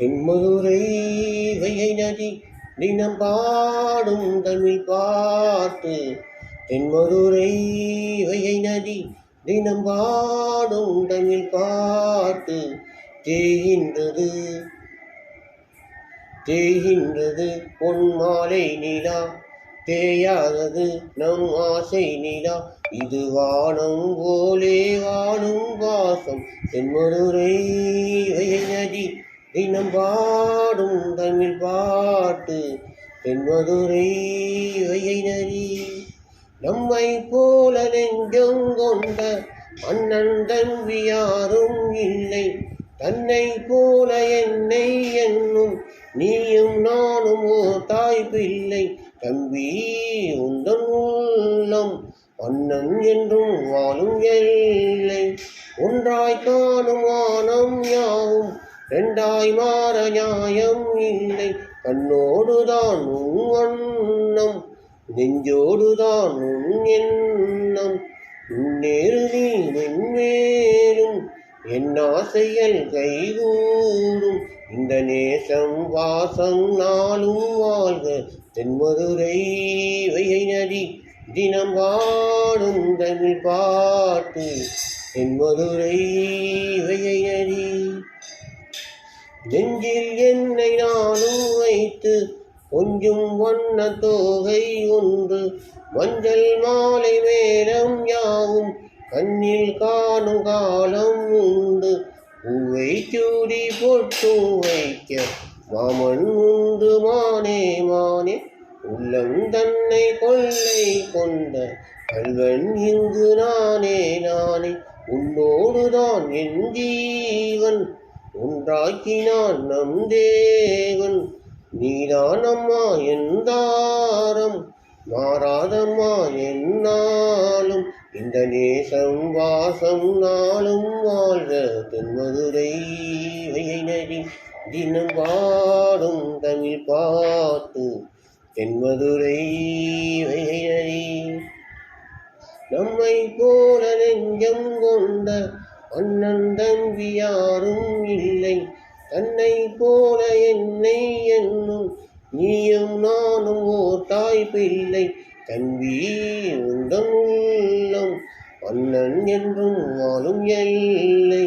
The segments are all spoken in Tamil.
தென்முதுரை வையை நதி தினம் பாடும் தமிழ் பாட்டு. தென்மதுரை வையை நதி தினம் பாடும் தமிழ் பாட்டு. தேகின்றது தேகின்றது பொன் மாலை நிலா. தேயாதது நம் ஆசை நிலா. இது வானம் போலே வானும் வாசம். தென்மதுரை வையை நதி தினம் பாடும் தமிழ் பாட்டு தென்மதுரை வையை நம்மை போல நெஞ்சம் கொண்ட அண்ணன் தம்பி யாரும் இல்லை. தன்னை போல என்னை என்னும் நீயும் நானும் ஓ தாய் பிள்ளை. தம்பி உந்தன் உள்ளம் அண்ணன் என்றும் வாழும் எல்லை. ஒன்றாய் காணும் வானம் யாவும் ரெண்டாய் மாற நியாயம் இல்லை. கண்ணோடுதான் உன் வண்ணம் நெஞ்சோடுதான் உன் எண்ணம். முன்னேறு மென்மேலும் என் ஆசையல் கைகூடும். இந்த நேசம் வாசம் நாளும் வாழ்க. தென்மதுரை வையை நதி தினம் பாடும் தமிழ் பாட்டு. தென்மதுரை வையை நதி நெஞ்சில் என்னை நானும் வைத்து கொஞ்சம் வண்ண தோகை ஒன்று. மஞ்சள் மாலை மேலம் யாவும் கண்ணில் காணும் காலம் உண்டு. பூவை சூடி பொட்டு வைக்க மாமன் உண்டு மானே மானே. உள்ளம் தன்னை கொள்ளை கொண்ட கல்வன் இங்கு நானே நானே. உன்னோடுதான் என் ஜீவன். உண்டாக்கினான் நம் தேவன் நீதானம்மா எந்தாரம் மாறாதம்மா என்னாலும் இந்த நேசம் வாசம் நாளும் வாழ்க. தென்மதுரை வையை நதி தினம் பாடும் தமிழ் பாட்டு தென்மதுரை வையை நதி நம்மை போல நெஞ்சம் கொண்ட அண்ணன் தம்பி யாரும் இல்லை. தன்னை போல என்னை என்னும் நீயும் நானும் ஓர் தாய் பிள்ளை. தம்பி உந்தன் உள்ளம் அண்ணன் என்றும் வாழும் எல்லை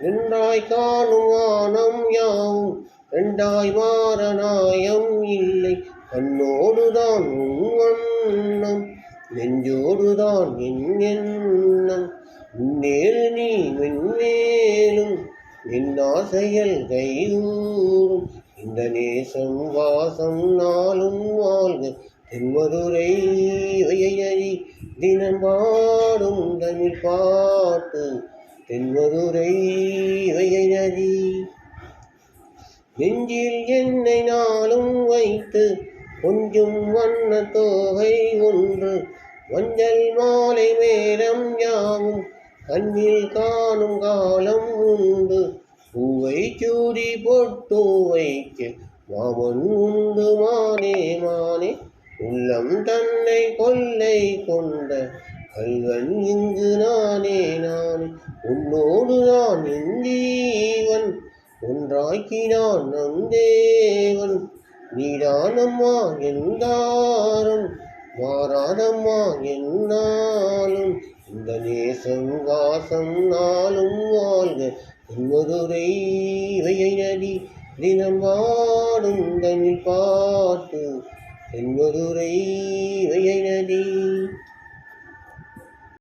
நின்றாய் காணும் வானம் யாவும் ரெண்டாய் மாறநாயம் இல்லை. கண்ணோடுதான் உன் வண்ணம் நெஞ்சோடுதான் என் நேரு நீ மென்மேலும் என்னாசையல் கைதூரும். இந்த நேசம் வாசம் நாளும் வாழ்க தென்மதுரை வையறி தினம் பாடும் தமிழ் பாட்டு தென்மதுரை வையறி நெஞ்சில் என்னை நாளும் வைத்து கொஞ்சம் வண்ண தோகை ஒன்று மஞ்சள் மாலை மேரம் யாவும் கண்ணில் காணும் காலம் உண்டு. பூவை சூடி பொட்டு வைக்க மாமன் உண்டு மானே மானே. உள்ளம் தன்னை கொள்ளை கொண்ட கல்வன் இங்கு நானே நானே. உன்னோடு நான் இந்தீவன் ஒன்றாக்கினான் நம் தேவன் நீடானம்மா எந்தாரம் மாறாதம்மா என்னாலும் இந்த நாளும் வாழ்க. மதுரை இவையை நடி தினம் வாடும் தமிழ் பாட்டு. தென்மதுரை இவையை நடி.